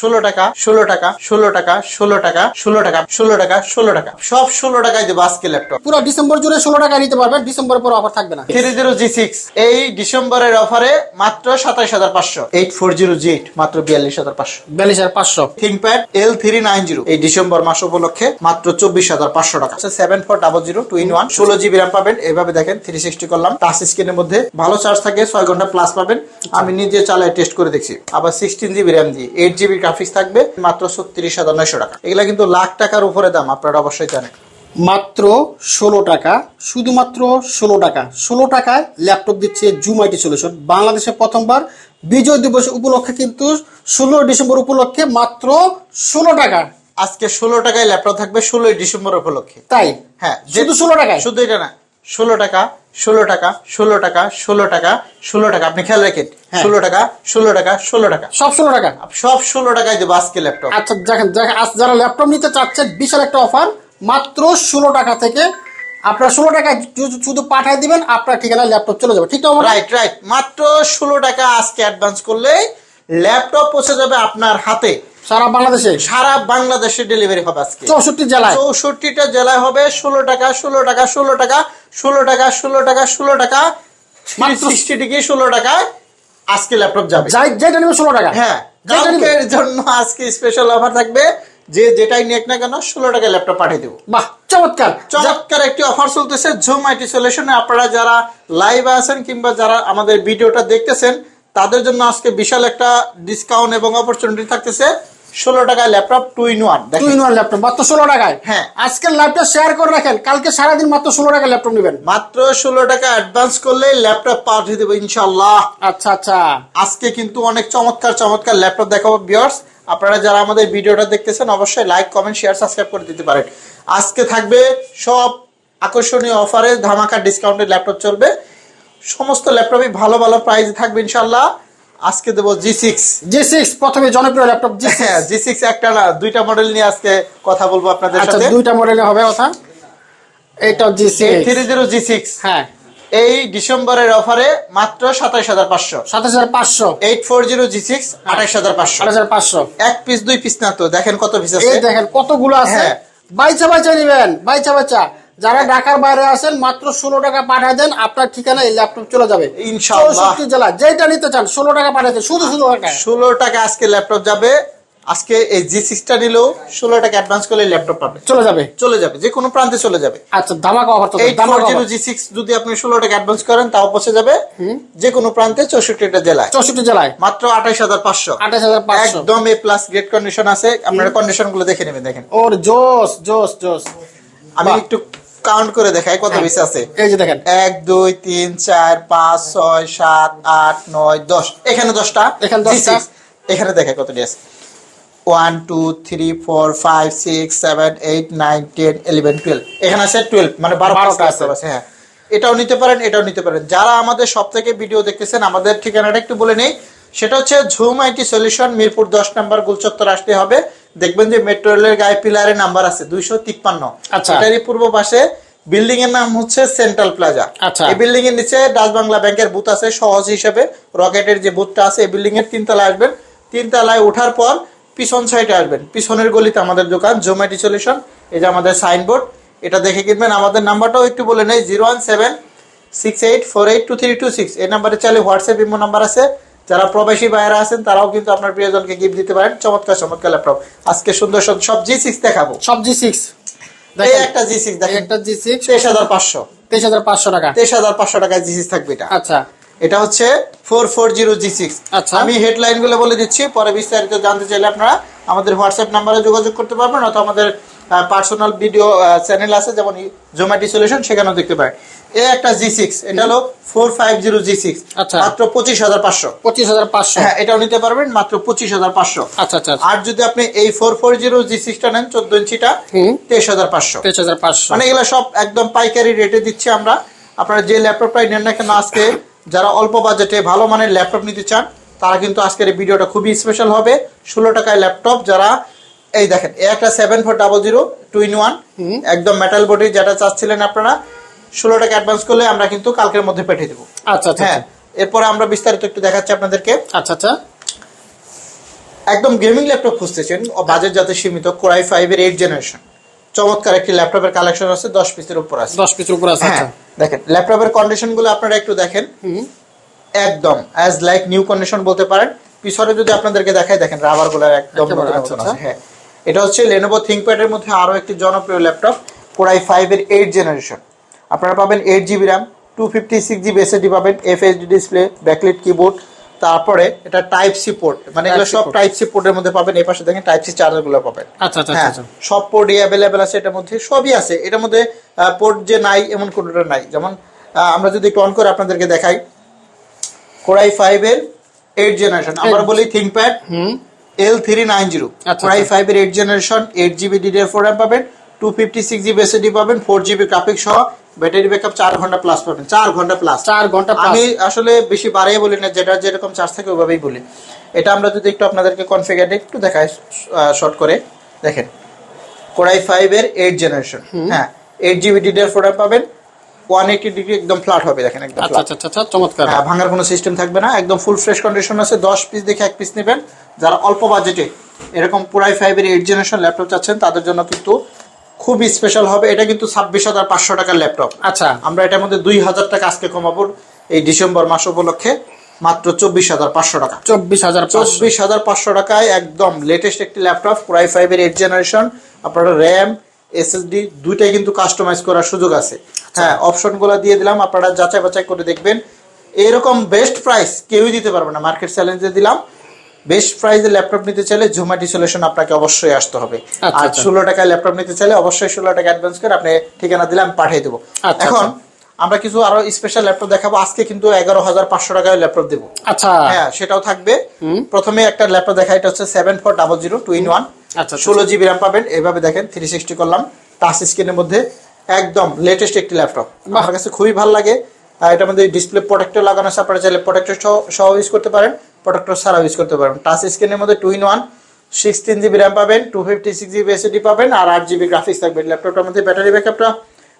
ষোলো টাকা ষোলো টাকা ষোলো টাকা ষোলো টাকা ষোলো টাকা ষোলো টাকা ষোলো টাকা। সব ষোলো টাকায় দেবো আজকে ল্যাপটপ পুরো ডিসেম্বর জুড়ে ষোলো টাকা নিতে পারবেন ডিসেম্বর পর অফার থাকবে না। থ্রি জিরো জি সিক্স এই ডিসেম্বরের অফারে মাত্র সাতাইশ হাজার পাঁচশো। Eight four zero G eight মাত্র বিয়াল্লিশ হাজার পাঁচশো। বিয়াল্লিশ হাজার পাঁচশো। ThinkPad L three nine zero এই ডিসেম্বর মাস উপলক্ষে মাত্র চব্বিশ হাজার পাঁচশো টাকা। Seven four double zero two in one ষোলো জিবি র্যাম পাবেন। এভাবে দেখেন থ্রি সিক্সটি করলাম। টাচ স্ক্রিনের মধ্যে ভালো চার্জ থাকে ছয় ঘণ্টা প্লাস পাবেন। আমি নিজে চালায় টেস্ট করে দেখছি। আবার সিক্সটিন জিবি র্যাম দিয়ে এইট জিবি গ্রাফিক্স থাকবে মাত্র ছত্রিশ হাজার নয়শো টাকা। এগুলা কিন্তু লাখ টাকার উপরে দাম আপনারা অবশ্যই জানেন। মাত্র ষোলো টাকা শুধুমাত্র ষোলো টাকা। ষোলো টাকায় ল্যাপটপ দিচ্ছে জুম আইটি সলিউশন বাংলাদেশে প্রথমবার বিজয় দিবস উপলক্ষে কিন্তু ষোলো ডিসেম্বর উপলক্ষে মাত্র ষোলো টাকা। আজকে ষোলো টাকায় ল্যাপটপ থাকবে ষোলোই ডিসেম্বর উপলক্ষে। তাই? হ্যাঁ শুধু ষোলো টাকায়? শুধু এটা না ষোলো টাকা ষোলো টাকা ষোলো টাকা ষোলো টাকা ষোলো টাকা। আপনি খেয়াল রাখেন হ্যাঁ। ষোলো টাকা ষোলো টাকা ষোলো টাকা। সব ষোলো টাকা? সব ষোলো টাকায় দেবো আজকে ল্যাপটপ। আচ্ছা দেখেন দেখেন আজ যারা ল্যাপটপ নিতে চাচ্ছেন বিশাল একটা অফার। মাত্র ষোলো টাকা থেকে আপনার ষোলো টাকা শুধু পাঠিয়ে দিবেন আপনার ঠিকানায় ল্যাপটপ চলে যাবে। ঠিক আছে রাইট রাইট মাত্র ষোলো টাকা আজকে অ্যাডভান্স করলে ল্যাপটপ পৌঁছে যাবে আপনার হাতে। সারা বাংলাদেশে? সারা বাংলাদেশে ডেলিভারি হবে আজকে। চৌষট্টি জেলায়? চৌষট্টিটা জেলায় হবে ষোলো টাকা ষোলো টাকা ষোলো টাকা। ষোলো টাকা ষোলো টাকা ষোলো টাকা। মাত্র- সিক্সটি ষোলো টাকায় আজকে ল্যাপটপ যাবে। যাই যেটা নেবে ষোলো টাকা। হ্যাঁ কালকের জন্য আজকে স্পেশাল অফার থাকবে। যে যেটাই নেক না কেন ষোলো টাকায় ল্যাপটপ পাঠিয়ে দেবো। বাহ চমৎকার। চমৎকার একটি অফার চলতেছে জুম আইটি সলিউশনে আপনারা যারা লাইভে আছেন কিংবা যারা আমাদের ভিডিওটা দেখতেছেন তাদের জন্য আজকে বিশাল একটা ডিসকাউন্ট এবং অপরচুনিটি থাকতেছে। ষোলো টাকায় laptop two in one two in one laptop মাত্র ষোলো টাকায়? হ্যাঁ। আজকের ল্যাপটপ শেয়ার করে রাখেন কালকে সারাদিন মাত্র ষোলো টাকা ল্যাপটপ নেবেন। মাত্র ষোলো টাকা অ্যাডভান্স করলে ল্যাপটপ পাঠিয়ে দেবো ইনশাল্লাহ আচ্ছা আচ্ছা। আজকে কিন্তু অনেক চমৎকার চমৎকার ল্যাপটপ দেখাবো বিয়ার্স আপনারা যারা আমাদের ভিডিওটা দেখতেছেন অবশ্যই লাইক কমেন্ট শেয়ার সাবস্ক্রাইব করে দিতে পারেন। আজকে থাকবে সব আকর্ষণীয় অফারে ধামাকা ডিসকাউন্টের ল্যাপটপ চলবে। সমস্ত ল্যাপটপই ভালো ভালো প্রাইস থাকবে ইনশাল্লাহ আজকে দেবো জি সিক্স জি সিক্স প্রথমে জনপ্রিয় ল্যাপটপ জি হ্যাঁ জি সিক্স একটা না দুইটা মডেল নিয়ে আজকে কথা বলব আপনাদের আচ্ছা সাথে। দুইটা মডেলে হবে কথা। এটা G six three zero G six হ্যাঁ। এই ডিসেম্বরের অফারে মাত্র সাতাইশ হাজার পাঁচশো। সাতাশ হাজার পাঁচশো। Eight four zero G six আঠাশ হাজার পাঁচশো। আট হাজার পাঁচশো। এক পিস দুই পিস না তো দেখেন কত পিস আছে। দেখেন কতগুলো আছে। হ্যাঁ। বাইচা বাইচা নিবেন বাইচা বাইচা। যারা ঢাকার বাইরে আছেন মাত্র ষোলো টাকা পাঠিয়ে দেন আপনার ঠিকানা এই ল্যাপটপ চলে যাবে। চৌষট্টি জেলা যেটা নিতে চান ষোলো টাকা পাঠিয়ে দেন শুধু শুধু টাকা ষোলো টাকা আজকে ল্যাপটপ যাবে। আজকে এই জি সিক্সটা নিলেও ষোলো টাকা অ্যাডভান্স করলে ল্যাপটপ পাবে। চলে যাবে? চলে যাবে যে কোনো প্রান্তে চলে যাবে। আচ্ছা ধামাকা অফার তো eight four zero G six যদি আপনি ষোলো টাকা অ্যাডভান্স করেন তাও পৌঁছে যাবে। যে কোনো প্রান্তে চৌষট্টিটা জেলায়। চৌষট্টি জেলায়? মাত্র আঠাইশ হাজার পাঁচশো। আঠাশ হাজার একদম এ প্লাস গ্রেট কন্ডিশন আছে। আপনারা কন্ডিশনগুলো দেখে নেবেন দেখেন। ওর জোস জোস জোস। আমি একটু কাউন্ট করে দেখাই কত। পিস আছে। এই যে দেখেন। এক দুই তিন চার পাঁচ ছয় সাত আট নয় দশ। এখানে দশটা? এখানে দশটা। এখানে দেখে কতটি আছে one two three four five six seven eight nine ten eleven twelve এখানে আছে টুয়েলভ মানে বারো বারোটা। আছে হ্যাঁ। এটাও নিতে পারেন এটাও নিতে পারেন। যারা আমাদের সব থেকে ভিডিও দেখতেছেন আমাদের ঠিকানাটা একটু বলে নেই। সেটা হচ্ছে ঝুম আইটি সলিউশন মিরপুর দশ নম্বর গুলচত্বর আসতে হবে। দেখবেন যে মেট্রো রেলের গায়ে পিলারের নাম্বার আছে দুইশো তিপ্পান্ন। আচ্ছা। এটারই পূর্ব পাশে বিল্ডিং এর নাম হচ্ছে সেন্ট্রাল প্লাজা আচ্ছা। এই বিল্ডিং এর নিচে ডাচ বাংলা ব্যাংকের বুথ আছে সহজ হিসেবে রকেটের যে বুথটা আছে এই বিল্ডিং এর তিনতলায় আসবেন। তিনতলায় ওঠার পর পিছন সাইডে আসবেন। পিছনের গলিতে আমাদের দোকান জোম্যাটি সলিউশন এই যে আমাদের সাইনবোর্ড এটা দেখে কিনবেন। আমাদের নাম্বারটাও একটু বলে নেই zero one seven six eight four eight two three two six এই নাম্বারে চাইলে হোয়াটসঅ্যাপ ইমো নাম্বার আছে। যারা প্রবাসী বাইরে আছেন তারাও কিন্তু আপনার প্রিয়জনকে গিফট দিতে পারেন। চমৎকার চমৎকার ল্যাপটপ আজকে সুন্দর সুন্দর সব জি সিক্স দেখাবো। সব জি সিক্স এই একটা জি সিক্স দেখেন। একটা জি সিক্স তেইশ হাজার পাঁচশো। তেইশ হাজার পাঁচশো টাকা। তেইশ হাজার পাঁচশো টাকায় জি সিক্স থাকবে এটা। আচ্ছা। এটা হচ্ছে four four zero G six আচ্ছা। আমি হেডলাইনগুলো বলে দিচ্ছি পরে বিস্তারিত জানতে চাইলে আপনারা আমাদের হোয়াটসঅ্যাপ নাম্বারে যোগাযোগ করতে পারবেন অথবা আমাদের পার্সোনাল ভিডিও চ্যানেল আছে যেমন জোম্যাটি সলিউশন সেখানেও দেখতে পারেন। এ একটা জি সিক্স এটা হলো four five zero G six আচ্ছা। মাত্র পঁচিশ হাজার পাঁচশো। পঁচিশ হাজার পাঁচশো। হ্যাঁ এটাও নিতে পারবেন মাত্র পঁচিশ হাজার পাঁচশো। আচ্ছা আচ্ছা আর যদি আপনি এই ফোর ফোর জিরো জি সিক্সটা নেন চোদ্দ ইঞ্চিটা তেইশ হাজার পাঁচশো। তেইশ হাজার পাঁচশো। মানে এগুলো সব একদম পাইকারি রেটে দিচ্ছি আমরা। আপনারা যে ল্যাপটপটাই নেন না কেন আজকে যারা অল্প বাজেটে ভালো মানের ল্যাপটপ নিতে চান তারা কিন্তু আজকের এই ভিডিওটা খুবই স্পেশাল হবে। ষোলো টাকায় ল্যাপটপ যারা এই দেখেন এ একটা seven four double zero two in one একদম মেটাল বডি যেটা চাচ্ছিলেন আপনারা ষোলো টাকা অ্যাডভান্স করলে আমরা কিন্তু কালকের মধ্যে পাঠিয়ে দেবো। আচ্ছা আচ্ছা হ্যাঁ এরপরে আমরা বিস্তারিত একটু দেখাচ্ছি আপনাদেরকে। আচ্ছা আচ্ছা। একদম গেমিং ল্যাপটপ খুঁজতেছেন বাজেট যাতে সীমিত কোরাই ফাইভ এর এইট জেনারেশন চমৎকার একটি ল্যাপটপের কালেকশন আছে দশ পিসের উপর আছে। দশ পিসের উপর আছে হ্যাঁ আচ্ছা। দেখেন ল্যাপটপের কন্ডিশনগুলো আপনারা একটু দেখেন। একদম অ্যাজ লাইক নিউ কন্ডিশন বলতে পারেন। পিছনে যদি আপনাদেরকে দেখাই দেখেন রাবারগুলো একদম আচ্ছা, আচ্ছা। হ্যাঁ। এটা হচ্ছে লেনোভো থিংকপ্যাড এর মধ্যে আরও একটি জনপ্রিয় ল্যাপটপ কোরাই ফাইভ এর এইট জেনারেশন আপনারা পাবেন eight GB RAM two fifty six GB SSD পাবেন এফএসডি ডিসপ্লে ব্যাকলিট কিবোর্ড তারপরে এটা টাইপ সি পোর্ট মানে এগুলো সব টাইপ সি পোর্টের মধ্যে পাবেন এই পাশে দেখেন টাইপ সি চার্জারগুলো পাবেন। আচ্ছা আচ্ছা হ্যাঁ আচ্ছা সব পোর্টই অ্যাভেলেবেল আছে এটার মধ্যে সবই আছে। এটার মধ্যে পোর্ট যে নাই এমন কোনোটা নাই। যেমন আমরা যদি একটু অন করে আপনাদেরকে দেখাই কোরাই ফাইভ এর এইট জেনারেশন আমরা বলি থিংকপ্যাড হুম। এল থ্রি নাইন জিরো আচ্ছা, কোরাই আচ্ছা। ফাইভ এর eight generation eight GB DDR four পাবেন two fifty six GB SSD পাবেন ফোর জিবি গ্রাফিক সহ ব্যাটারি ব্যাকআপ চার ঘণ্টা প্লাস পাবেন। চার ঘণ্টা প্লাস চার ঘণ্টা আমি আসলে বেশি বাড়িয়ে বলি না যেটা যেরকম চার্জ থাকে ওইভাবেই বলি। এটা আমরা যদি একটু আপনাদেরকে কনফিগার একটু দেখাই শর্ট করে। দেখেন কোরাই ফাইভ এর এইট জেনারেশন হ্যাঁ এইট জিবি ডিডিআর ফোর পাবেন। ওয়ান এইটি ডিগ্রি একদম ফ্ল্যাট হবে দেখেন একদম। আচ্ছা আচ্ছা আচ্ছা চমৎকার। হ্যাঁ ভাঙার কোনো সিস্টেম থাকবে না। একদম ফুল ফ্রেশ কন্ডিশন আছে দশ পিস দেখে এক পিস নেবেন। যারা অল্প বাজেটে এরকম পুরাই ফাইভের এইট জেনারেশন ল্যাপটপ চাচ্ছেন তাদের জন্য কিন্তু খুবই স্পেশাল হবে। এটা কিন্তু ছাব্বিশ হাজার পাঁচশো টাকার ল্যাপটপ আচ্ছা। আমরা এটার মধ্যে দুই হাজার টাকা আজকে কমাবো এই ডিসেম্বর মাস উপলক্ষে। মাত্র চব্বিশ হাজার পাঁচশো টাকা। চব্বিশ হাজার চব্বিশ হাজার পাঁচশো টাকায় একদম লেটেস্ট একটি ল্যাপটপ পুরাই ফাইভের এইট জেনারেশন আপনারা র্যাম এসএসডি দুইটাই কিন্তু কাস্টমাইজ করার সুযোগ আছে। হ্যাঁ অপশনগুলো দিয়ে দিলাম আপনারা যাচাই বাছাই করে দেখবেন। এরকম বেস্ট প্রাইস কেউই দিতে পারবে না। মার্কেট চ্যালেঞ্জে দিলাম। বেস্ট প্রাইসে ল্যাপটপ নিতে চাইলে জোম্যাটি সলিউশন আপনাকে অবশ্যই আসতে হবে। আচ্ছা, আর আচ্ছা। ষোলো টাকায় ল্যাপটপ নিতে চাইলে অবশ্যই ষোলো টাকা অ্যাডভান্স করে আপনি ঠিকানা দিলে আমি পাঠিয়ে দেবো। আচ্ছা, এখন। আমরা কিছু আরও স্পেশাল ল্যাপটপ দেখাবো। আজকে কিন্তু এগারো হাজার পাঁচশো টাকায় ল্যাপটপ দেবো। আচ্ছা। হ্যাঁ সেটাও থাকবে। প্রথমে একটা ল্যাপটপ দেখা এটা হচ্ছে seven four double zero two in one আচ্ছা। ষোলো জিবি র্যাম পাবেন। এইভাবে দেখেন থ্রি সিক্সটি করলাম। টাচ স্ক্রিনের মধ্যে একদম লেটেস্ট একটি ল্যাপটপ। আমার কাছে খুবই ভালো লাগে। আর এটার মধ্যে ডিসপ্লে প্রোটেক্টর লাগানো আছে। আপনারা চাইলে প্রোটেক্টর সহ ইউজ করতে পারেন। প্রোটেক্টর ছাড়াও ইউজ করতে পারেন টাচ স্ক্রিনের মধ্যে two in one sixteen GB RAM পাবেন two fifty six GB SSD পাবেন আর আট জিবি গ্রাফিক্স থাকবে। ল্যাপটপটার মধ্যে ব্যাটারি ব্যাকআপটা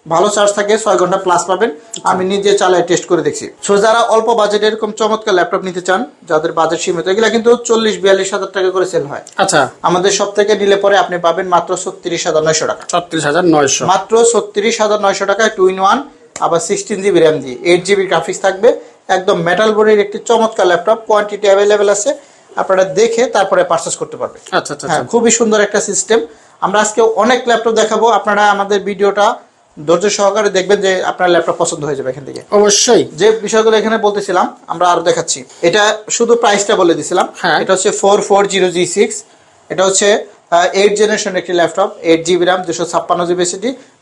ভালো চার্জ থাকে ছয় ঘণ্টা প্লাস পাবেন। আমি নিজে চালাই টেস্ট করে দেখছি। সো যারা অল্প বাজেট এরকম চমৎকার ল্যাপটপ নিতে চান যাদের বাজেট সীমিত এগুলো কিন্তু চল্লিশ বিয়াল্লিশ হাজার টাকা করে সেল হয়। আচ্ছা। আমাদের সব থেকে নিলে পরে আপনি পাবেন মাত্র ছত্রিশ হাজার নয়শো টাকা। ছত্রিশ হাজার নয়শো। মাত্র ছত্রিশ হাজার নয়শো টাকায় টু ইন ওয়ান আবার সিক্সটিন জিবি র্যাম দিয়ে। এইট জিবি গ্রাফিক্স থাকবে একদম মেটাল বডির একটি চমৎকার ল্যাপটপ কোয়ান্টিটি অ্যাভেলেবেল আছে। আপনারা দেখে তারপরে পারচেস করতে পারবেন। আচ্ছা আচ্ছা হ্যাঁ আচ্ছা খুবই সুন্দর একটা সিস্টেম আমরা আজকে অনেক ল্যাপটপ দেখাবো। আপনারা আমাদের ভিডিওটা ধৈর্য সহকারে দেখবেন যে আপনার ল্যাপটপ পছন্দ হয়ে যাবে এখান থেকে। অবশ্যই। যে বিষয়গুলো এখানে বলতেছিলাম আমরা আরও দেখাচ্ছি। এটা শুধু প্রাইসটা বলে দিছিলাম। হ্যাঁ। এটা হচ্ছে four four zero G six এটা হচ্ছে এইট জেনারেশন একটি ল্যাপটপ এইট জিবি র্যাম দুশো ছাপ্পান্ন জিবি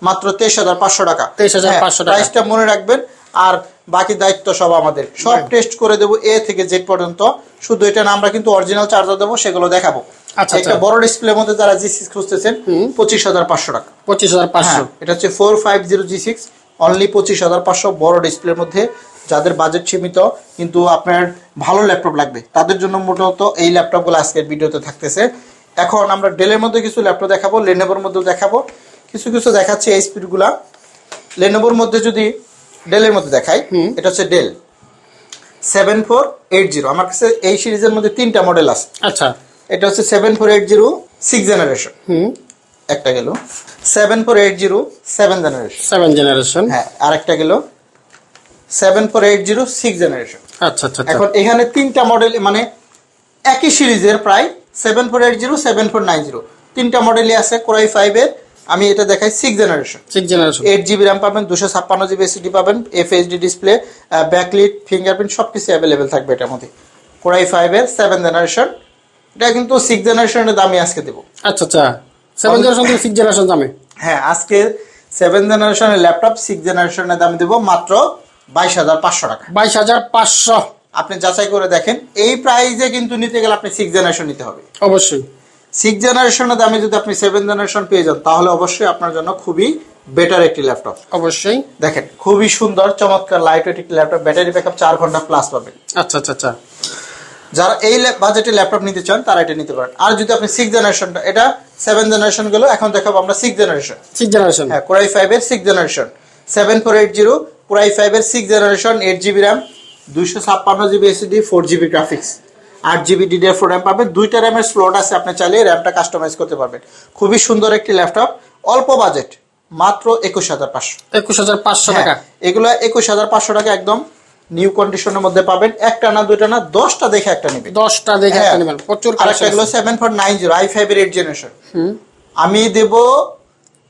মাত্র তেইশ হাজার পাঁচশো টাকা। 23,500 টাকা। প্রাইসটা মনে রাখবেন আর বাকি দায়িত্ব সব আমাদের। সব টেস্ট করে দেবো এ থেকে জেড পর্যন্ত। শুধু এটা না আমরা কিন্তু অরিজিনাল চার্জার দেবো সেগুলো দেখাবো। আচ্ছা, একটা আচ্ছা। বড় ডিসপ্লের মধ্যে যারা জি সিক্স খুঁজতেছেন পঁচিশ হাজার পাঁচশো টাকা। পঁচিশ হাজার পাঁচশো। হ্যাঁ, এটা হচ্ছে four five zero G six only পঁচিশ হাজার পাঁচশো বড় ডিসপ্লের মধ্যে। যাদের বাজেট সীমিত কিন্তু আপনার ভালো ল্যাপটপ লাগবে। তাদের জন্য মূলত এই ল্যাপটপগুলো আজকের ভিডিওতে থাকতেছে। এখন আমরা ডেলের মধ্যে কিছু ল্যাপটপ দেখাবো লেনোভোর মধ্যে দেখাবো। কিছু কিছু দেখাচ্ছি এই স্পিডগুলা লেনোভোর মধ্যে যদি ডেলের মধ্যে দেখাই। এটা হচ্ছে Dell. Seven four eight zero আমার কাছে এই সিরিজের মধ্যে তিনটা মডেল আছে। আচ্ছা। এটা হচ্ছে seven four eight zero six generation হুম। একটা গেল। Seven four eight zero seven generation seven generation হ্যাঁ আরেকটা গেল। Seven four eight zero six generation আচ্ছা আচ্ছা আচ্ছা। এখন এখানে তিনটা মডেল মানে একই সিরিজের প্রায় seven four eight zero seven four nine zero তিনটা মডেলই আছে কোরাই ফাইভের আমি এটা দেখাই six generation six generation eight GB RAM পাবেন দুশো ছাপ্পান্ন জিবি এসিডি পাবেন F HD display backlit fingerprint সব কিছু অ্যাভেলেবেল থাকবে এটার মধ্যে। কোরাই ফাইভের সেভেন জেনারেশন এটা কিন্তু সিক্স জেনারেশনের দামই আজকে দেবো। আচ্ছা আচ্ছা। সেভেন জেনারেশন থেকে সিক্স জেনারেশন দামে? হ্যাঁ আজকে সেভেন জেনারেশনের ল্যাপটপ সিক্স জেনারেশনের দাম দেবো মাত্র বাইশ হাজার পাঁচশো টাকা। বাইশ হাজার পাঁচশো। আপনি যাচাই করে দেখেন এই প্রাইজে কিন্তু নিতে গেলে আপনি সিক্স জেনারেশন নিতে হবে। অবশ্যই। সিক্স জেনারেশনের দামে যদি আপনি সেভেন জেনারেশন পেয়ে যান তাহলে অবশ্যই আপনার জন্য খুবই বেটার একটি ল্যাপটপ অবশ্যই। দেখেন খুবই সুন্দর চমৎকার লাইট ওয়েট একটি ল্যাপটপ ব্যাটারি ব্যাকআপ চার ঘণ্টা প্লাস পাবেন। আচ্ছা আচ্ছা আচ্ছা। যারা এই বাজেটে ল্যাপটপ নিতে চান তারা এটা নিতে পারেন। আর যদি আপনি সিক্স জেনারেশনটা এটা সেভেন জেনারেশন গেলো এখন দেখাবো আমরা সিক্স জেনারেশন সিক্স জেনারেশন হ্যাঁ কোরাই ফাইভ এর six generation seven four eight zero core i five এর six generation eight GB RAM দুইশো ছাপ্পান্ন GB SSD four GB graphics আট জিবি ডিডিআর ফোর র্যাম পাবেন। দুইটা র্যামের স্লট আছে আপনি চাইলে র্যামটা কাস্টমাইজ করতে পারবেন। খুবই সুন্দর একটি ল্যাপটপ অল্প বাজেট মাত্র একুশ হাজার পাঁচশো। একুশ হাজার পাঁচশো টাকা। এগুলো একুশ হাজার পাঁচশো টাকা একদম নিউ কন্ডিশনের মধ্যে পাবেন। একটা না দুইটা না দশটা দেখে একটা নেবেন। দশটা দেখে হ্যাঁ। একটা নেবেন। প্রচুর আরেকটা কালেকশন এগুলো seven four nine zero i five এর এইট জেনারেশন আমি দেব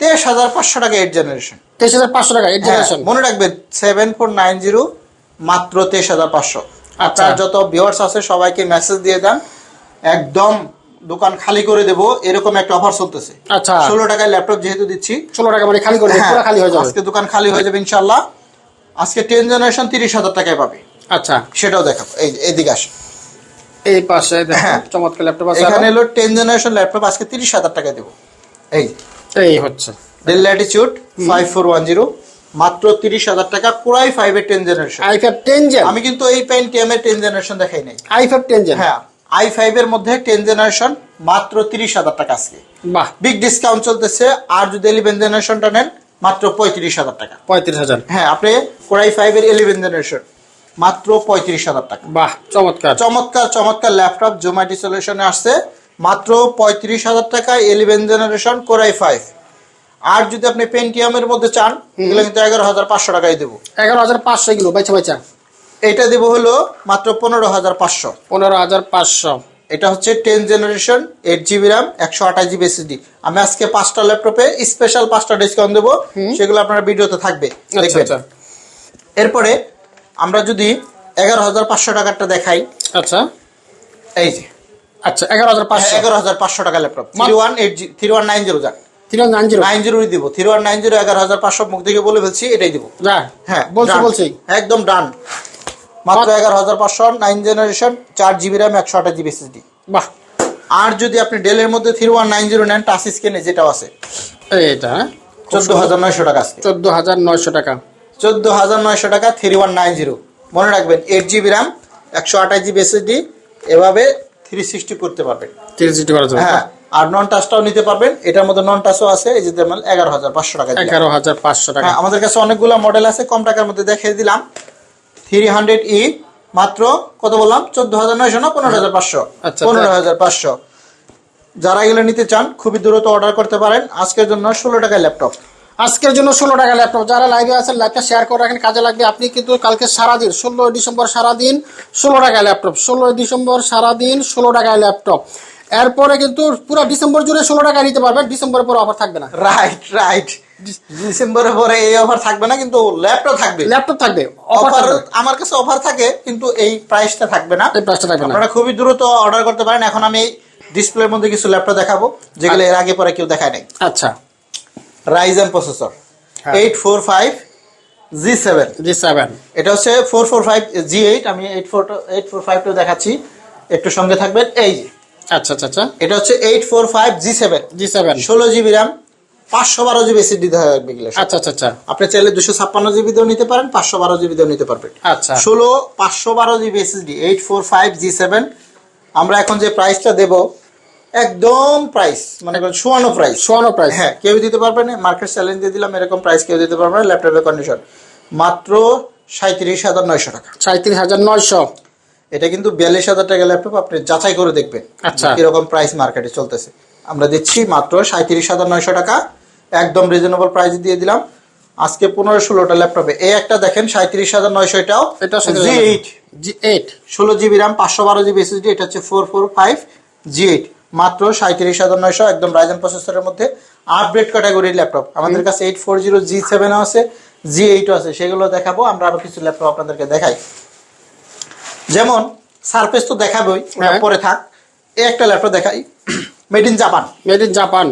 তেইশ হাজার পাঁচশো টাকা এইট জেনারেশন তেইশ হাজার পাঁচশো টাকা এইট জেনারেশন মনে রাখবেন সেভেন ফোর নাইন জিরো মাত্র তেইশ হাজার পাঁচশো। আপনার যত ভিউয়ার্স আছে সবাইকে মেসেজ দিয়ে দেন। একদম দোকান খালি করে দেব এরকম একটা অফার চলতেছে। আচ্ছা। ষোলো টাকায় ল্যাপটপ যেহেতু দিচ্ছি। ষোলো টাকা মানে খালি করে হ্যাঁ, পুরো খালি হয়ে যাবে। আজকে দোকান খালি হয়ে যাবে ইনশাল্লাহ আজকে টেন জেনারেশন তিরিশ হাজার টাকায় পাবে। আচ্ছা। সেটাও দেখাবো। এই এইদিকে আসে এই পাশে দেখো, হ্যাঁ। চমৎকার ল্যাপটপ আছে এখানে। হলো টেন জেনারেশন ল্যাপটপ আজকে তিরিশ হাজার টাকায় দেবো। এই। এই হচ্ছে। Dell Latitude five four one zero মাত্র তিরিশ হাজার টাকা পুরাই ফাইভের ten generation i five ten আমি কিন্তু এই পেন টিএমের টেন জেনারেশন দেখাই নাই। আই ফাইভ টেন হ্যাঁ আই ফাইভ এর মধ্যে টেন জেনারেশন মাত্র তিরিশ হাজার টাকা আজকে। বাহ। বিগ ডিসকাউন্ট চলতেছে আর যদি ইলেভেন জেনারেশনটা নেন মাত্র পঁয়ত্রিশ হাজার টাকা। পঁয়ত্রিশ হাজার। হ্যাঁ আপনি কোরাই ফাইভ এর ইলেভেন জেনারেশন মাত্র পঁয়ত্রিশ হাজার টাকা। বাহ চমৎকার। চমৎকার চমৎকার ল্যাপটপ জোম্যাটি সলিউশনে আসছে মাত্র পঁয়ত্রিশ হাজার টাকা eleven generation core i five আর যদি আপনি পেন্টিয়ামের মধ্যে চান এগুলো কিন্তু এগারো হাজার পাঁচশো টাকায় দেবো। এগারো হাজার পাঁচশো এগুলো বাইচা বাইচা এটা দেবো হলো মাত্র পনেরো হাজার পাঁচশো। পনেরো হাজার পাঁচশো। এটা হচ্ছে ten generation eight GB RAM একশো আঠাশ জিবি এসএসডি আমি আজকে পাঁচটা ল্যাপটপে স্পেশাল পাঁচটা ডিসকাউন্ট দেবো সেগুলো আপনার ভিডিওতে থাকবে। আচ্ছা দেখবেন। আচ্ছা। এরপরে আমরা যদি এগারো হাজার পাঁচশো টাকারটা দেখাই। আচ্ছা। এই যে। আচ্ছা এগারো হাজার পাঁচশো। এগারো হাজার পাঁচশো টাকা laptop. Three one eight G three one nine zero যাক। Three nine zero. নাইন জিরোই দিব। থ্রি ওয়ান নাইন জিরো এগারো হাজার পাঁচশো মুখ থেকে বলে ফেলছি এটাই দিব। হ্যাঁ বলছি বলছি। একদম ডান মাত্র এগারো হাজার পাঁচশো নাইন জেনারেশন চার জিবি র্যাম একশো আঠাশ জিবি এসএসডি বাহ। আর যদি আপনি ডেলের মধ্যে থ্রি ওয়ান নাইন জিরো নেন টাচ স্ক্রিনে যেটাও আছে। এইটা হ্যাঁ? চোদ্দ হাজার নয়শো টাকা চোদ্দ হাজার নয়শো টাকা। চোদ্দ হাজার নয়শো টাকা থ্রি ওয়ান নাইন জিরো। মনে রাখবেন এইট জিবি র্যাম একশো আঠাশ জিবি এসএসডি এভাবে থ্রি সিক্সটি করতে পারবেন। তিরিশ জিটি করা যাবে হ্যাঁ আর নন টাচটাও নিতে পারবেন। এটার মধ্যে নন টাচও আছে এই যে তেমন এগারো হাজার পাঁচশো টাকা এগারো হাজার পাঁচশো টাকা। হ্যাঁ আমাদের কাছে অনেকগুলো মডেল আছে কম টাকার মধ্যে দেখিয়ে দিলাম। থ্রি হান্ড্রেড ই মাত্র কত বললাম? চোদ্দ হাজার নয়শো না পনেরো হাজার পাঁচশো? আচ্ছা, পনেরো হাজার পাঁচশো। যারা এগুলো নিতে চান খুবই দ্রুত অর্ডার করতে পারেন। আজকের জন্য ষোলো টাকায় ল্যাপটপ আজকের জন্য ষোলো টাকা ল্যাপটপ যারা লাইভে আছেন লাইভটা শেয়ার করে রাখেন কাজে লাগবে আপনি কিন্তু কালকে সারাদিন ষোলোই ডিসেম্বর সারাদিন ষোলো টাকায় ল্যাপটপ ষোলোই ডিসেম্বর সারাদিন ষোলো টাকায় ল্যাপটপ এরপরে কিন্তু পুরো ডিসেম্বর জুড়ে ষোলো টাকায় নিতে পারবেন ডিসেম্বরের পরে অফার থাকবে না। রাইট রাইট ডিসেম্বরের পরে এই অফার থাকবে না কিন্তু ল্যাপটপ থাকবে। ল্যাপটপ থাকবে অফার অফার আমার কাছে অফার থাকে কিন্তু এই প্রাইসটা থাকবে না। এই প্রাইসটা থাকবে না। আপনারা খুবই দ্রুত অর্ডার করতে পারেন। এখন আমি ডিসপ্লের মধ্যে কিছু ল্যাপটপ দেখাবো যেগুলো এর আগে পরে কেউ দেখায় নাই। আচ্ছা। রাইজেন প্রসেসর হ্যাঁ। Eight four five G seven G seven এটা হচ্ছে four four five G eight আমি এইট ফোর এইট ফোর ফাইভটাও দেখাচ্ছি। একটু সঙ্গে থাকবেন এই যে। আচ্ছা আচ্ছা আচ্ছা। এটা হচ্ছে eight four five G seven G seven ষোলো জিবি র্যাম পাঁচশো বারো জিবি এসিডি এগুলো। সব। আচ্ছা আচ্ছা আচ্ছা। আপনি চাইলে দুশো ছাপ্পান্ন জিবি দিয়েও নিতে পারেন পাঁচশো বারো জিবি দিয়েও নিতে পারবেন। আচ্ছা। ষোলো পাঁচশো বারো GB SSD eight four five G seven আমরা এখন যে প্রাইসটা দেব একদম প্রাইস মানে শোয়ানো প্রাইস সোয়ানো প্রাইস হ্যাঁ কেউ দিতে পারবে না মার্কেট চ্যালেঞ্জ দিয়ে দিলাম এরকম প্রাইস কেউ দিতে পারবে না ল্যাপটপের কন্ডিশন মাত্র সাঁত্রিশ হাজার নয়শো টাকা। সাঁত্রিশ হাজার নয়শো। এটা কিন্তু বিয়াল্লিশ হাজার টাকা ল্যাপটপ আপনি যাচাই করে দেখবেন আচ্ছা। কীরকম প্রাইস মার্কেটে চলতেছে। আমরা দিচ্ছি মাত্র সাঁত্রিশ হাজার নয়শো টাকা একদম রিজনেবল প্রাইস দিয়ে দিলাম। আজকে পনেরো ষোলোটা ল্যাপটপে এই একটা দেখেন সাঁত্রিশ হাজার নয়শো এটাও এটা জি এইট জি এইট ষোলো জিবি র্যাম পাঁচশো বারো জিবি এসএসডি এটা হচ্ছে four four five G eight মাত্র সাঁত্রিশ হাজার নয়শো একদম রাইজেন প্রসেসরের মধ্যে আপডেট ক্যাটাগরির ল্যাপটপ আমাদের কাছে এইট ফোর জিরো জি সেভেনও আছে জি এইটও আছে সেগুলো দেখাবো আমরা আরও কিছু ল্যাপটপ আপনাদেরকে দেখাই। যেমন সারফেস তো দেখাবোই হ্যাঁ। পরে থাক। এই একটা ল্যাপটপ দেখাই made in Japan made in Japan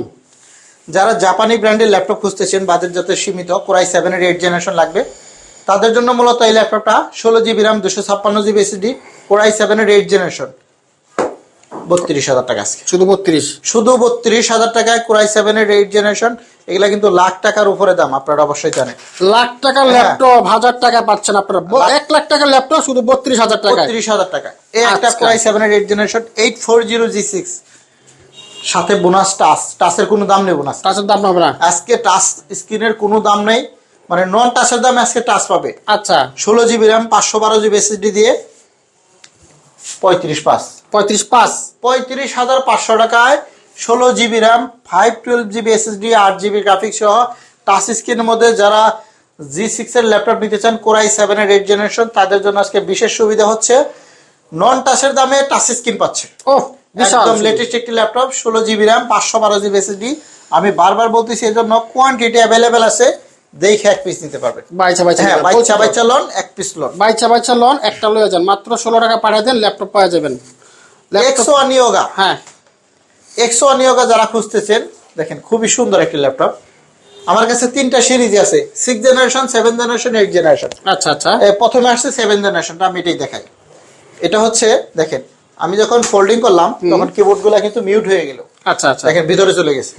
যারা জাপানি ব্র্যান্ডের ল্যাপটপ খুঁজতেছেন বাজেট যাতে সীমিত কোরাই সেভেনের এইট জেনারেশন লাগবে তাদের জন্য মূলত এই ল্যাপটপটা ষোলো জিবি র্যাম দুশো ছাপ্পান্ন জিবি এসএসডি কোরাই সেভেনের এইট জেনারেশন বত্রিশ হাজার টাকা আজকে। শুধু বত্রিশ? শুধু বত্রিশ হাজার টাকায় কোরাই সেভেনের এইট জেনারেশন এগুলা কিন্তু লাখ টাকার উপরে দাম আপনারা অবশ্যই জানেন। লাখ টাকার হ্যাঁ। ল্যাপটপ হাজার টাকা পাচ্ছেন আপনারা। এক লাখ টাকার ল্যাপটপ শুধু বত্রিশ হাজার টাকায়। বত্রিশ হাজার টাকা। এই একটা আচ্ছা। কোরাই সেভেনের eight generation eight four zero G six. সাথে বোনাস টাচ টাচের কোনো দাম নেই বোনাস। টাচের দাম হবে না? আজকে টাচ স্ক্রিনের কোনো দাম নেই মানে নন টাচের দামে আজকে টাচ পাবে। আচ্ছা। ষোলো জিবি র্যাম পাঁচশো বারো জিবি এসএসডি দিয়ে পঁয়ত্রিশ পাঁচ পঁয়ত্রিশ পাঁচ পঁয়ত্রিশ হাজার পাঁচশো টাকায় ষোলো GB RAM five twelve GB SSD আট জিবি গ্রাফিক্স সহ টাচ স্ক্রিনের মধ্যে যারা জি সিক্স এর ল্যাপটপ নিতে চান কোরাই সেভেন এর এইট জেনারেশন তাদের জন্য আজকে বিশেষ সুবিধা হচ্ছে নন টাচের দামে টাচ স্ক্রিন পাচ্ছে। ও একদম লেটেস্ট একটি ল্যাপটপ ষোলো জিবি র্যাম পাঁচশো বারো জিবি এসএসডি আমি বারবার বলতেছি এই জন্য কোয়ান্টিটি অ্যাভেলেবেল আছে দেখে এক পিস নিতে পারবেন। বাইচা বাইচা হ্যাঁ বাচ্চা বাচ্চা লন এক পিস লন। বাইচা বাইচা লন একটা লয়ে যান। মাত্র ষোলো টাকা পাঠিয়ে দেন ল্যাপটপ পাওয়া যাবেন। এক্সো নিয়োগা হ্যাঁ। এক্সো নিয়োগা যারা খুঁজতেছেন দেখেন খুবই সুন্দর একটি ল্যাপটপ আমার কাছে তিনটা সিরিজ আছে। Six generation seven generation eight generation আচ্ছা আচ্ছা। প্রথমে আসছে সেভেন জেনারেশনটা আমি এটাই দেখাই। এটা হচ্ছে দেখেন আমি যখন ফোল্ডিং করলাম তখন কিবোর্ডগুলা কিন্তু মিউট হয়ে গেল। আচ্ছা আচ্ছা। দেখেন ভিতরে চলে গেছে।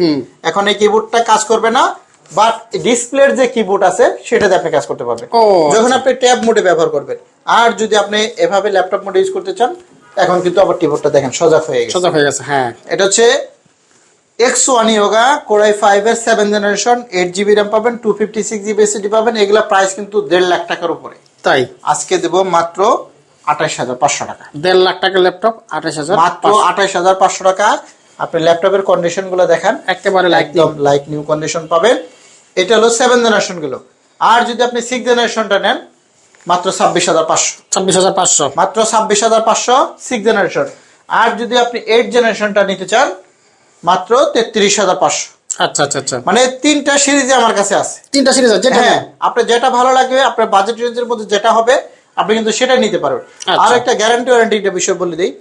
এখন এই কিবোর্ডটা কাজ করবে না বাট ডিসপ্লের যে কিবোর্ড আছে সেটাতে আপনি কাজ করতে পারবেন। যখন আপনি ট্যাব মোডে ব্যবহার করবেন। আর যদি আপনি এভাবে ল্যাপটপ মোডে ইউজ করতে চান এখন কিন্তু আবার কিবোর্ডটা দেখেন সজাগ হয়ে গেছে। সোজা হয়ে গেছে হ্যাঁ। এটা হচ্ছে X one yoga core i five এর seven generation eight GB RAM পাবেন two fifty six GB SSD পাবেন এগুলা প্রাইস কিন্তু দেড় লাখ টাকার উপরে। তাই? আজকে দেবো মাত্র আঠাশ হাজার পাঁচশো টাকা। দেড় লাখ টাকার ল্যাপটপ আঠাশ হাজার মাত্র আঠাশ হাজার পাঁচশো টাকা। আপনি ল্যাপটপের কন্ডিশনগুলো দেখান একেবারে লাইক একদম লাইক নিউ কন্ডিশন পাবেন। এটা হলো সেভেন জেনারেশনগুলো। আর যদি আপনি সিক্স জেনারেশনটা নেন মাত্র ছাব্বিশ হাজার পাঁচশো। ছাব্বিশ হাজার পাঁচশো। মাত্র ছাব্বিশ হাজার পাঁচশো সিক্স জেনারেশন আর যদি আপনি এইট জেনারেশনটা নিতে চান মাত্র তেত্রিশ হাজার পাঁচশো। আচ্ছা আচ্ছা আচ্ছা। মানে তিনটা সিরিজে আমার কাছে আছে। তিনটা সিরিজ আছে হ্যাঁ আপনার যেটা ভালো লাগবে আপনার বাজেট রেঞ্জের মধ্যে যেটা হবে আপনি কিন্তু সেটা নিতে পারবেন। আচ্ছা। আর একটা গ্যারান্টি ওয়ারেন্টিটা বিষয় বলে দিই।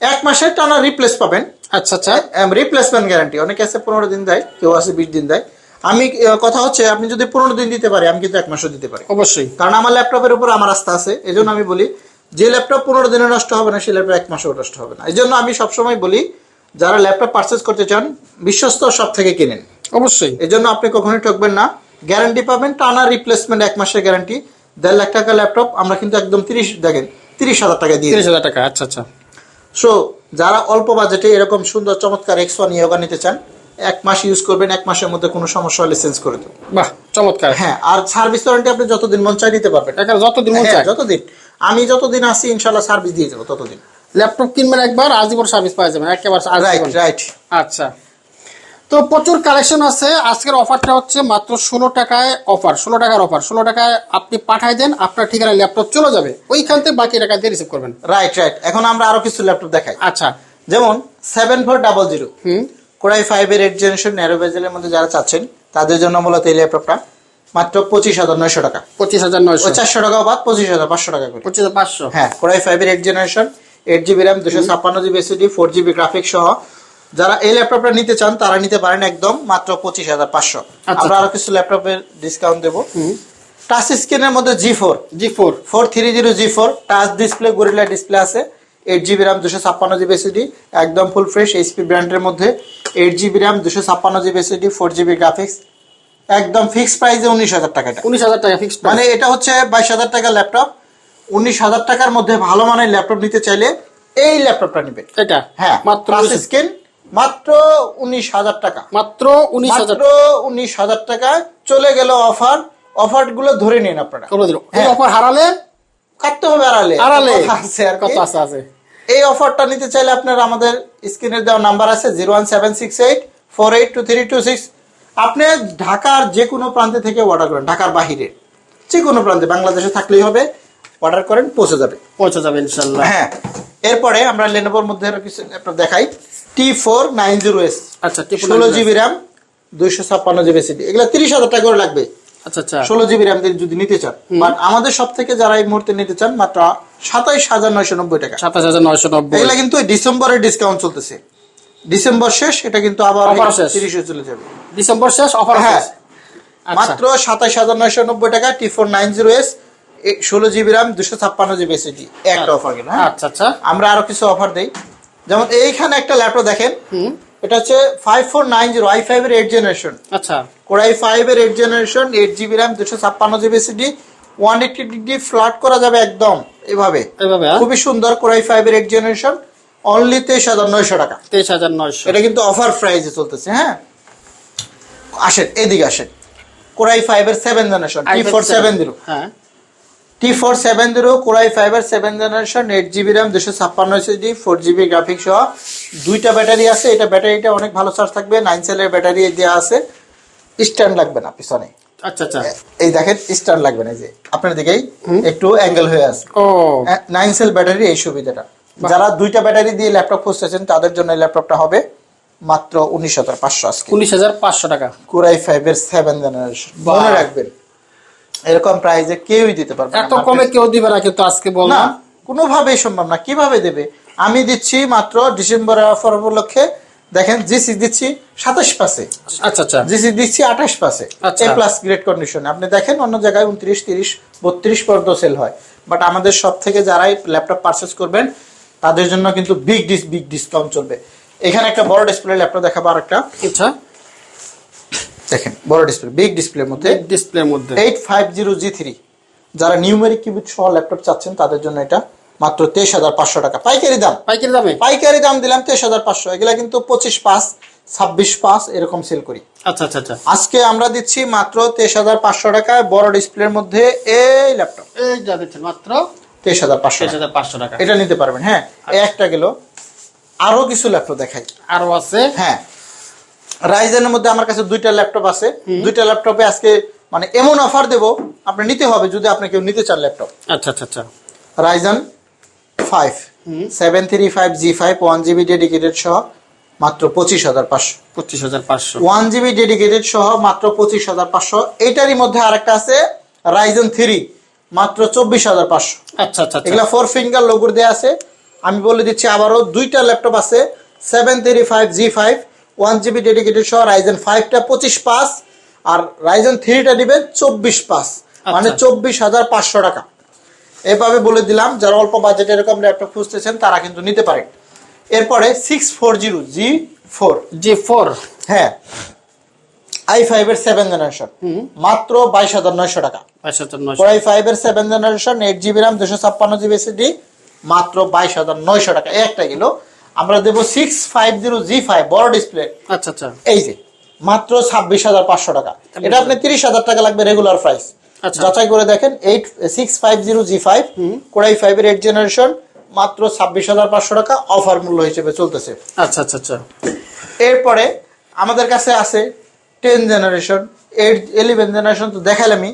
এক মাসের টানা রিপ্লেস পাবেন। আচ্ছা আচ্ছা। রিপ্লেসমেন্ট গ্যারান্টি অনেকে আছে পনেরো দিন দেয় কেউ আছে বিশ দিন দেয়। আমি কথা হচ্ছে আপনি যদি পনেরো দিন দিতে পারি আমি কিন্তু এক মাসও দিতে পারি। অবশ্যই। কারণ আমার ল্যাপটপের উপর আমার আস্থা আছে এই জন্য আমি বলি যে ল্যাপটপ পনেরো দিনে নষ্ট হবে না সেই ল্যাপটপ এক মাসেও নষ্ট হবে না। এই জন্য আমি সবসময় বলি যারা ল্যাপটপ পারচেস করতে চান বিশ্বস্ত সব থেকে কিনেন। অবশ্যই। এই জন্য আপনি কখনোই ঠকবেন না। গ্যারান্টি পাবেন টানা রিপ্লেসমেন্ট এক মাসের গ্যারান্টি দেড় লাখ টাকা ল্যাপটপ আমরা কিন্তু একদম তিরিশ দেখেন তিরিশ হাজার টাকা দিয়ে তিরিশ হাজার টাকা আচ্ছা আচ্ছা। সো যারা অল্প বাজেটে এরকম সুন্দর চমৎকার এক্স ওয়ান ইয়োগা নিতে চান এক মাস ইউজ করবেন এক মাসের মধ্যে কোনো সমস্যা হলে চেঞ্জ করে দেবো বাহ চমৎকার। হ্যাঁ আর সার্ভিস ওয়ারেন্টি আপনি যতদিন মন চাই নিতে পারবেন। যতদিন মন হ্যাঁ, চায়। যতদিন। আমি যতদিন আসি ইনশাল্লাহ সার্ভিস দিয়ে যাব ততদিন। ল্যাপটপ কিনবেন একবার আজীবন সার্ভিস পাওয়া যাবেন একেবারে রাইট রাইট আচ্ছা। তো প্রচুর কালেকশন আছে। আজকের অফারটা হচ্ছে মাত্র ষোলো টাকায় অফার ষোলো টাকার অফার ষোলো টাকায় আপনি পাঠাই দেন আপনার ঠিকানায় ল্যাপটপ চলে যাবে। ওইখান থেকে বাকি টাকা দিয়ে রিসিভ করবেন। রাইট রাইট এখন আমরা আরও কিছু ল্যাপটপ দেখাই। আচ্ছা। যেমন সেভেন ফোর ডাবল জিরো হুম। কোরাই ফাইভের এইট জেনারেশন ন্যারো বেজেলের মধ্যে যারা চাচ্ছেন তাদের জন্য মূলত এই ল্যাপটপটা মাত্র পঁচিশ হাজার নয়শো টাকা। পঁচিশ হাজার নয়শো। চারশো টাকা বাদ পঁচিশ হাজার পাঁচশো টাকা করে। পঁচিশ পাঁচশো। হ্যাঁ কোরাই ফাইভের eight generation eight GB RAM দুশো ছাপ্পান্ন GB SSD four GB graphics সহ যারা এই ল্যাপটপটা নিতে চান তারা নিতে পারেন একদম মাত্র পঁচিশ হাজার পাঁচশো। আচ্ছা। আমরা আরও কিছু ল্যাপটপের ডিসকাউন্ট দেবো। টাচ স্ক্রিনের মধ্যে G four G four four three zero G four touch display gorilla display আছে। এইট জিবি র্যাম দুশো ছাপ্পান্ন জিবি এসিডি একদম ফুল ফ্রেশ এইচপি ব্র্যান্ডের মধ্যে এইট জিবি র্যাম দুশো ছাপ্পান্ন GB SSD four GB graphics একদম ফিক্স প্রাইসে উনিশ হাজার টাকা। উনিশ হাজার টাকা ফিক্সড মানে এটা হচ্ছে বাইশ হাজার টাকার ল্যাপটপ উনিশ হাজার টাকার মধ্যে ভালো মানের ল্যাপটপ নিতে চাইলে এই ল্যাপটপটা নিবে এটা? হ্যাঁ মাত্র টাচ 19 স্ক্রিন মাত্র উনিশ হাজার টাকা। মাত্র উনিশ হাজার। উনিশ হাজার টাকা চলে গেল অফার অফারগুলো ধরে নিন আপনারা। এই হ্যাঁ। অফার হারালে? কাটতে হবে আড়ালে। আড়ালে। আছে আর। কত আছে আছে। এই অফারটা নিতে চাইলে আপনার আমাদের স্ক্রিনের দেওয়া নাম্বার আছে zero one seven six eight four eight two three two six. আপনি ঢাকার যে কোনো প্রান্তে থেকে অর্ডার করেন ঢাকার বাহিরে। যে কোনো প্রান্তে বাংলাদেশে থাকলেই হবে। অর্ডার করেন পৌঁছে যাবে। পৌঁছে যাবে ইনশাল্লাহ হ্যাঁ। এরপরে আমরা লেনোভোর মধ্যে কিছু ল্যাপটপ দেখাই। T four nine zero S আচ্ছা ষোলো জিবি র্যাম দুইশো ছাপ্পান্ন জিবি সিডি এগুলো তিরিশ হাজার টাকা করে লাগবে। ষোলো জিবি র্যাম যদি নিতে চান বাট আমাদের সব থেকে যারা এই মুহূর্তে নিতে চান মাত্র সাতাইশ হাজার নয়শো নব্বই টাকা। সাতাশ হাজার নয়শো নব্বই। এগুলা কিন্তু ডিসেম্বরের ডিসকাউন্ট চলতেছে। ডিসেম্বর শেষ এটা কিন্তু আবার তিরিশে চলে যাবে। ডিসেম্বর শেষ অফার হ্যাঁ। আচ্ছা। মাত্র সাতাইশ হাজার নয়শো নব্বই টাকা T four nine zero S ষোলো জিবি র্যাম দুশো ছাপ্পান্ন জিবি এসিডি একটা অফার কিনা হ্যাঁ। আচ্ছা আচ্ছা। আমরা আরও কিছু অফার দেই। যেমন এইখানে একটা ল্যাপটপ দেখেন। হুম। এটা হচ্ছে five four nine zero I five এর এইট জেনারেশন আচ্ছা। কোরাই ফাইভ এর eight generation eight GB RAM দুশো ছাপ্পান্ন GB SSD one eighty degree flat করা যাবে একদম এভাবে। হ্যাঁ? খুবই সুন্দর কোরাই ফাইভ এর এইট জেনারেশন অনলি তেইশ হাজার নয়শো টাকা। তেইশ হাজার নয়শো। এটা কিন্তু অফার প্রাইসে চলতেছে হ্যাঁ? আসেন এদিকে আসেন। কোরাই ফাইভ এর seven generation T four seven zero হ্যাঁ। T four seven zero core i fiber seven generation eight GB RAM দুশো ছাপ্পান্ন এসএসডি ফোর জিবি গ্রাফিক্স সহ দুইটা ব্যাটারি আছে। এটা ব্যাটারিটা অনেক ভালো চার্জ থাকবে। নাইন সেলের ব্যাটারি দেওয়া আছে। স্ট্যান্ড লাগবে না পিছনে। আচ্ছা আচ্ছা। এই দেখেন স্ট্যান্ড লাগবে না এই যে। আপনার দিকেই একটু অ্যাঙ্গেল হয়ে আছে। ও। নাইন সেল ব্যাটারি এই সুবিধাটা। যারা দুইটা ব্যাটারি দিয়ে ল্যাপটপ খুঁজতেছেন তাদের জন্য এই ল্যাপটপটা হবে মাত্র উনিশ হাজার পাঁচশো আজকে। উনিশ হাজার পাঁচশো টাকা। কোরাই ফাইভের সেভেন জেনারেশন। মনে রাখবেন। এরকম প্রাইজে কেউই দিতে পারবে এত কমে কেউ দিবে না কিন্তু আজকে বল না কোনোভাবেই সম্ভব না কীভাবে দেবে? আমি দিচ্ছি মাত্র ডিসেম্বরের অফার উপলক্ষে দেখেন জিসি দিচ্ছি সাতাশ পাশে। আচ্ছা আচ্ছা। জিসি দিচ্ছি আঠাশ পাশে। এ প্লাস গ্রেড কন্ডিশনে আপনি দেখেন অন্য জায়গায় উনত্রিশ তিরিশ বত্রিশ পর্যন্ত সেল হয়। বাট আমাদের সব থেকে যারাই ল্যাপটপ পারচেস করবেন তাদের জন্য কিন্তু বিগ ডিস বিগ ডিসকাউন্ট চলবে। এখানে একটা বড় ডিসপ্লে ল্যাপটপ দেখাবো আর একটা আচ্ছা। দেখেন বড় ডিসপ্লে বিগ ডিসপ্লের মধ্যে ডিসপ্লের মধ্যে। Eight five zero G three যারা নিউমেরিক কিবোর্ড সহ ল্যাপটপ চাচ্ছেন তাদের জন্য এটা মাত্র তেইশ হাজার পাঁচশো টাকা। পাইকারি দাম। পাইকারি দামে? পাইকারি দাম দিলাম তেইশ হাজার পাঁচশো। এগুলা কিন্তু পঁচিশ পাঁচ ছাব্বিশ পাঁচ এরকম সেল করি। আচ্ছা আচ্ছা আচ্ছা। আজকে আমরা দিচ্ছি মাত্র তেইশ হাজার পাঁচশো টাকায় বড় ডিসপ্লের মধ্যে এই ল্যাপটপ এই যা দিচ্ছেন মাত্র তেইশ হাজার পাঁচশো তেইশ হাজার পাঁচশো টাকা। এটা নিতে পারবেন হ্যাঁ। এই একটা গেল। আরও কিছু ল্যাপটপ দেখাই। আরও আছে। হ্যাঁ। রাইজেনের মধ্যে আমার কাছে দুইটা ল্যাপটপ আছে। দুইটা ল্যাপটপে আজকে মানে এমন অফার দেব আপনি নিতে হবে যদি আপনি কেউ নিতে চান ল্যাপটপ আচ্ছা আচ্ছা আচ্ছা। Ryzen five seven three five G five one GB dedicated সহ মাত্র পঁচিশ হাজার পাঁচশো। পঁচিশ হাজার পাঁচশো। ওয়ান জিবি ডেডিকেটেড সহ মাত্র পঁচিশ হাজার পাঁচশো। এটারই মধ্যে আরেকটা আছে রাইজন থ্রি মাত্র চব্বিশ হাজার পাঁচশো। আচ্ছা আচ্ছা আচ্ছা। এগুলা ফোর ফিঙ্গার লোগোর দেওয়া আছে। আমি বলে দিচ্ছি আবারও দুইটা ল্যাপটপ আছে seven three five G five one GB dedicated সহ রাইজেন ফাইভটা পঁচিশ পাস আর রাইজেন থ্রিটা দিবেন চব্বিশ পাস। মানে আচ্ছা। চব্বিশ হাজার পাঁচশো টাকা। এভাবে বলে দিলাম যারা অল্প বাজেট এরকম ল্যাপটপ খুঁজতেছেন তারা কিন্তু নিতে পারেন। এরপরে six four zero G four G four হ্যাঁ। আই ফাইভ এর সেভেন জেনারেশন মাত্র বাইশ হাজার নয়শো টাকা। কোরাই ফাইভ এর seven generation eight GB RAM দুশো ছাপ্পান্ন জিবি এসএসডি মাত্র বাইশ হাজার নয়শো টাকা। একটা গেল আমরা দেবো six five zero G five বড় ডিসপ্লে আচ্ছা আচ্ছা। এই যে মাত্র ছাব্বিশ হাজার পাঁচশো টাকা। এটা আপনি তিরিশ হাজার টাকা লাগবে রেগুলার প্রাইস আচ্ছা। যাচাই করে দেখেন eight six five zero G five core i five এর এইট জেনারেশন মাত্র ছাব্বিশ হাজার পাঁচশো টাকা অফার মূল্য হিসেবে চলতেছে। আচ্ছা আচ্ছা আচ্ছা। এরপরে আমাদের কাছে আছে ten generation eight eleven generation তো দেখালামই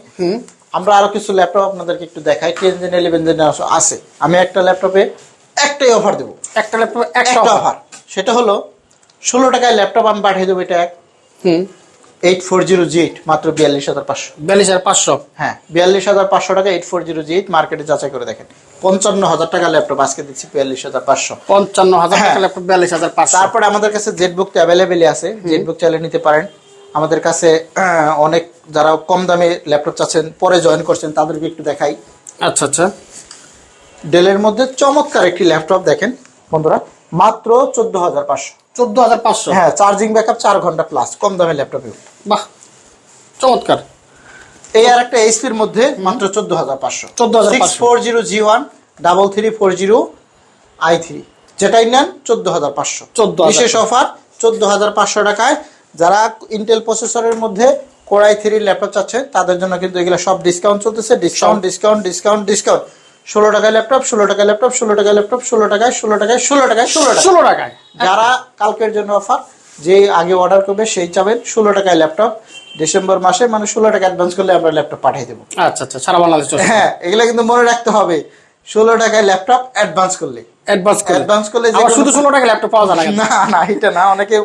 আমরা আরও কিছু ল্যাপটপ আপনাদেরকে একটু দেখাই টেন জেন ইলেভেন জেনারেশন আছে আমি একটা ল্যাপটপে একটাই অফার দেবো। একটা ল্যাপটপ একটা অফার সেটা হলো ষোলো টাকায় ল্যাপটপ আমি পাঠিয়ে দেবো এটা এক। হুম। Eight four zero G eight মাত্র বিয়াল্লিশ হাজার পাঁচশো। বিয়াল্লিশ হাজার পাঁচশো? হ্যাঁ বিয়াল্লিশ হাজার পাঁচশো টাকা eight four zero G eight মার্কেটে যাচাই করে দেখেন। পঞ্চান্ন হাজার টাকা ল্যাপটপ আজকে দিচ্ছি বিয়াল্লিশ হাজার পাঁচশো। পঞ্চান্ন হাজার টাকা হ্যাঁ। ল্যাপটপ বিয়াল্লিশ হাজার পাঁচশো। তারপরে আমাদের কাছে জেটবুক অ্যাভেলেবেলই আছে। জেটবুক চাইলে নিতে পারেন। আমাদের কাছে অনেক যারা কম দামে ল্যাপটপ চাচ্ছেন পরে জয়েন করছেন তাদেরকে একটু দেখাই। আচ্ছা আচ্ছা। ডেলের মধ্যে চমৎকার একটি ল্যাপটপ দেখেন। বন্ধুরা মাত্র চোদ্দ হাজার পাঁচশো। চোদ্দ হাজার পাঁচশো? হ্যাঁ চার্জিং ব্যাকআপ চার ঘণ্টা প্লাস কম দামে ল্যাপটপে। বাহ চমৎকার। এই আর একটা এইচপির মধ্যে মাত্র চোদ্দ হাজার পাঁচশো। 14,500 six four zero G one double three four zero I three যেটাই নেন চোদ্দ হাজার পাঁচশো। চোদ্দ বিশেষ অফার চোদ্দ হাজার পাঁচশো টাকায়। যারা ইন্টেল প্রসেসরের মধ্যে কোরাই থ্রি ল্যাপটপ চাচ্ছে তাদের জন্য কিন্তু এগুলো সব ডিসকাউন্ট চলতেছে। ডিসকাউন্ট ডিসকাউন্ট ডিসকাউন্ট ডিসকাউন্ট ষোলো টাকায় ল্যাপটপ ষোলো টাকায় ল্যাপটপ ষোলো টাকায় ল্যাপটপ ষোলো টাকায় ষোলো টাকায় ষোলো টাকায় ষোলো ষোলো টাকায়। যারা কালকের জন্য অফার যে আগে অর্ডার করবে সেই চাবেন ষোলো টাকায় ল্যাপটপ। ডিসেম্বর মাসে মানে ষোলো টাকা অ্যাডভান্স করলে আমরা ল্যাপটপ পাঠিয়ে দেবো। আচ্ছা আচ্ছা সারা বাংলাদেশ হ্যাঁ এগুলো কিন্তু মনে রাখতে হবে। ষোলো টাকায় ল্যাপটপ অ্যাডভান্স করলে। অ্যাডভান্স অ্যাডভান্স করলে শুধু ষোলো টাকা ল্যাপটপ পাওয়া যায় না না এটা না অনেকে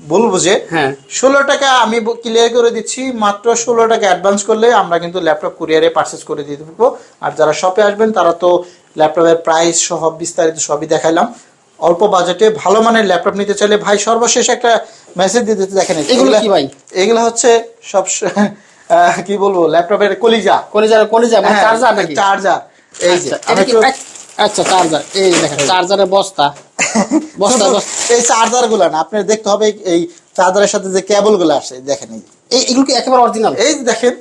বলব যে হ্যাঁ। ষোলো টাকা আমি ক্লিয়ার করে দিচ্ছি মাত্র ষোলো টাকা অ্যাডভান্স করলে আমরা কিন্তু ল্যাপটপ কুরিয়ারে পারচেস করে দিয়ে দেবো আর যারা শপে আসবেন তারা তো ল্যাপটপের প্রাইস সহ বিস্তারিত সবই দেখাইলাম। অল্প বাজেটে ভালো মানের ল্যাপটপ নিতে চাইলে ভাই সর্বশেষ একটা মেসেজ দিতে দেখেন এগুলো কি ভাই? এগুলো হচ্ছে সব কি বলব ল্যাপটপের কলিজা। কলিজা কলিজা মানে হ্যাঁ, চার্জার নাকি? চার্জার এই যে আচ্ছা, চার্জার এই দেখেন চার্জারের বস্তা। বস্তা এই চার্জারগুলা না আপনার দেখতে হবে এই চার্জারের সাথে যে কেবলগুলো আসে দেখেন এই। এগুলো কি একেবারে অরিজিনাল এই দেখেন।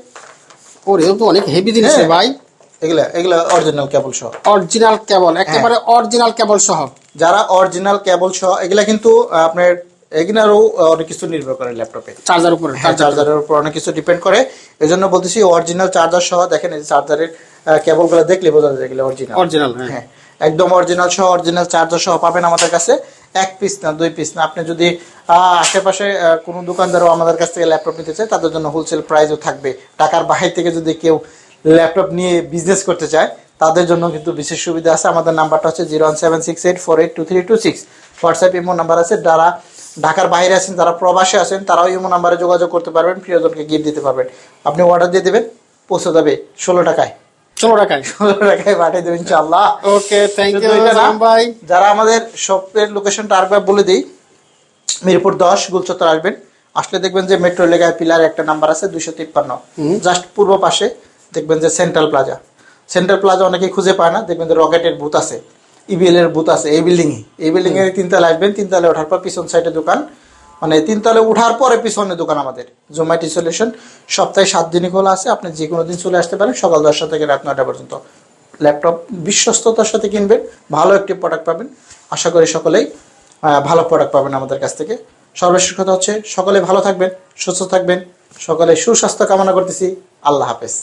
ওরে এগুলো তো অনেক হেভি জিনিস রে হ্যাঁ। ভাই। এগুলা এগুলা অরিজিনাল কেবল সহ। অরিজিনাল কেবল একেবারে অরিজিনাল কেবল সহ। যারা অরিজিনাল কেবল সহ এগুলা কিন্তু আপনার আরও অনেক কিছু নির্ভর করে ল্যাপটপে। চার্জার উপরে হ্যাঁ চার্জারের উপর অনেক কিছু ডিপেন্ড করে। এই জন্য বলতেছি অরিজিনাল চার্জার সহ দেখেন এই চার্জারের কেবলগুলো দেখলে বোঝা যায় এগুলো অরিজিনাল অরিজিনাল হ্যাঁ। হ্যাঁ একদম অরিজিনাল সহ অরিজিনাল চার্জার সহ পাবেন আমাদের কাছে। এক পিস না দুই পিস না। আপনি যদি আশেপাশে কোনো দোকানদারও আমাদের কাছ থেকে ল্যাপটপ নিতে চায় তাদের জন্য হোলসেল প্রাইসও থাকবে। টাকার বাহির থেকে যদি কেউ ল্যাপটপ নিয়ে বিজনেস করতে চায় তাদের জন্য কিন্তু বিশেষ সুবিধা আছে। আমাদের নাম্বারটা হচ্ছে zero one seven six eight four eight two three two six WhatsApp imo number আছে। যারা ঢাকার বাইরে আছেন যারা প্রবাসে আছেন তারাও ইমো নাম্বারে যোগাযোগ করতে পারবেন প্রিয়জনকে গিফট দিতে পারবেন। আপনি অর্ডার দিয়ে দেবেন পৌঁছে যাবে ষোলো টাকায়। ষোলো টাকায়? ষোলো টাকায় পাঠিয়ে দেবেন ইনশাল্লাহ ওকে থ্যাংক ইউ ভাই। যারা আমাদের শপের লোকেশনটা আরেকবার বলে দিই মিরপুর দশ গুলচত্বর আসবেন। আসলে দেখবেন যে মেট্রো এলাকায় পিলার একটা নাম্বার আছে দুশো তিপ্পান্ন। জাস্ট পূর্ব পাশে দেখবেন যে সেন্ট্রাল প্লাজা সেন্ট্রাল প্লাজা অনেকেই খুঁজে পায় না দেখবেন যে রকেটের বুথ আছে। ইবিএল এর বুথ আছে এই বিল্ডিং এ এই বিল্ডিং এর তিনতলা আসবেন তিনতলা ওঠার পর পিছন সাইডে দোকান। মানে তিনতলা উঠার পরে পিছনে দোকান আমাদের জোম্যাটি সলিউশন সপ্তাহে সাত দিনই খোলা আছে আপনি যে কোনো দিন চলে আসতে পারেন সকাল দশটা থেকে রাত নয়টা পর্যন্ত। ল্যাপটপ বিশ্বস্ততার সাথে কিনবেন ভালো একটি প্রোডাক্ট পাবেন। আশা করি সকলেই ভালো প্রোডাক্ট পাবেন আমাদের কাছ থেকে। সর্বশেষ কথা হচ্ছে সকলে ভালো থাকবেন সুস্থ থাকবেন। সকলে সুস্বাস্থ্য কামনা করতেছি। আল্লাহ হাফেজ।